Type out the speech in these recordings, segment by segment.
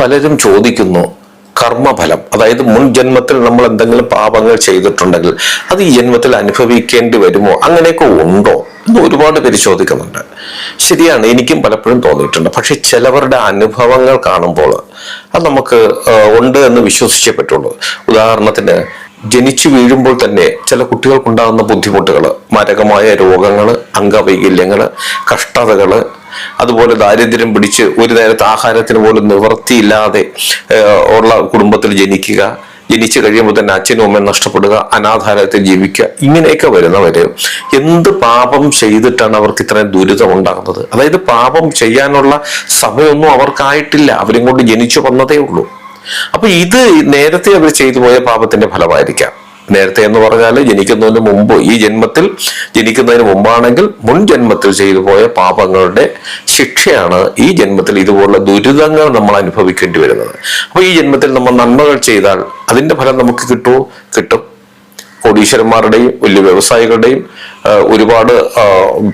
പലരും ചോദിക്കുന്നു. കർമ്മഫലം. അതായത് മുൻ ജന്മത്തിൽ നമ്മൾ എന്തെങ്കിലും പാപങ്ങൾ ചെയ്തിട്ടുണ്ടെങ്കിൽ അത് ഈ ജന്മത്തിൽ അനുഭവിക്കേണ്ടി വരുമോ? അങ്ങനെയൊക്കെ ഉണ്ടോ? എന്ന് ഒരുപാട് പേര് ചോദിക്കുന്നുണ്ട്. ശരിയാണ് എനിക്കും പലപ്പോഴും തോന്നിയിട്ടുണ്ട്. പക്ഷെ ചിലവരുടെ അനുഭവങ്ങൾ കാണുമ്പോൾ അത് നമുക്ക് ഉണ്ട് എന്ന് വിശ്വസിച്ചേ പറ്റുള്ളൂ. ഉദാഹരണത്തിന് ജനിച്ചു വീഴുമ്പോൾ തന്നെ ചില കുട്ടികൾക്കുണ്ടാകുന്ന ബുദ്ധിമുട്ടുകൾ മാരകമായ രോഗങ്ങൾ അംഗവൈകല്യങ്ങൾ കഷ്ടതകൾ അതുപോലെ ദാരിദ്ര്യം പിടിച്ച് ഒരു നേരത്തെ ആഹാരത്തിന് പോലും നിവൃത്തിയില്ലാതെ ഉള്ള കുടുംബത്തിൽ ജനിക്കുക ജനിച്ചു കഴിയുമ്പോൾ തന്നെ അച്ഛനും അമ്മയും നഷ്ടപ്പെടുക അനാഥാലയത്തിൽ ജീവിക്കുക ഇങ്ങനെയൊക്കെ വരുന്നവര് എന്ത് പാപം ചെയ്തിട്ടാണ് അവർക്ക് ഇത്രയും ദുരിതം ഉണ്ടാകുന്നത്? അതായത് പാപം ചെയ്യാനുള്ള സമയമൊന്നും അവർക്കായിട്ടില്ല. അവരും കൊണ്ട് ജനിച്ചു വന്നതേ ഉള്ളൂ. അപ്പൊ ഇത് നേരത്തെ അവർ ചെയ്തു പോയ പാപത്തിന്റെ ഫലമായിരിക്കാം. നേരത്തെ എന്ന് പറഞ്ഞാൽ ജനിക്കുന്നതിന് മുമ്പ് ഈ ജന്മത്തിൽ ജനിക്കുന്നതിന് മുമ്പാണെങ്കിൽ മുൻ ജന്മത്തിൽ ചെയ്തു പോയ പാപങ്ങളുടെ ശിക്ഷയാണ് ഈ ജന്മത്തിൽ ഇതുപോലുള്ള ദുരിതങ്ങൾ നമ്മൾ അനുഭവിക്കേണ്ടി വരുന്നത്. അപ്പോൾ ഈ ജന്മത്തിൽ നമ്മൾ നന്മകൾ ചെയ്താൽ അതിന്റെ ഫലം നമുക്ക് കിട്ടുമോ കിട്ടും. കോടീശ്വരന്മാരുടെയും വലിയ വ്യവസായികളുടെയും ഒരുപാട്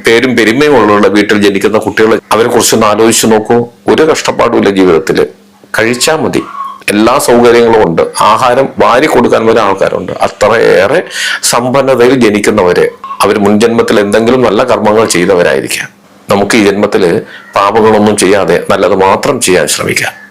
പേരും പെരുമയും ഉള്ളവരുടെ വീട്ടിൽ ജനിക്കുന്ന കുട്ടികളെ അവരെ കുറിച്ചൊന്ന് ആലോചിച്ച് നോക്കൂ. ഒരു കഷ്ടപ്പാടുമില്ല ജീവിതത്തിൽ കഴിച്ചാൽ മതി. എല്ലാ സൗകര്യങ്ങളും ഉണ്ട്. ആഹാരം വാരി കൊടുക്കാൻ വരെ ആൾക്കാരുണ്ട്. അത്രയേറെ സമ്പന്നതയിൽ ജനിക്കുന്നവര് അവർ മുൻജന്മത്തിൽ എന്തെങ്കിലും നല്ല കർമ്മങ്ങൾ ചെയ്തവരായിരിക്കാം. നമുക്ക് ഈ ജന്മത്തിൽ പാപങ്ങളൊന്നും ചെയ്യാതെ നല്ലത് മാത്രം ചെയ്യാൻ ശ്രമിക്കാം.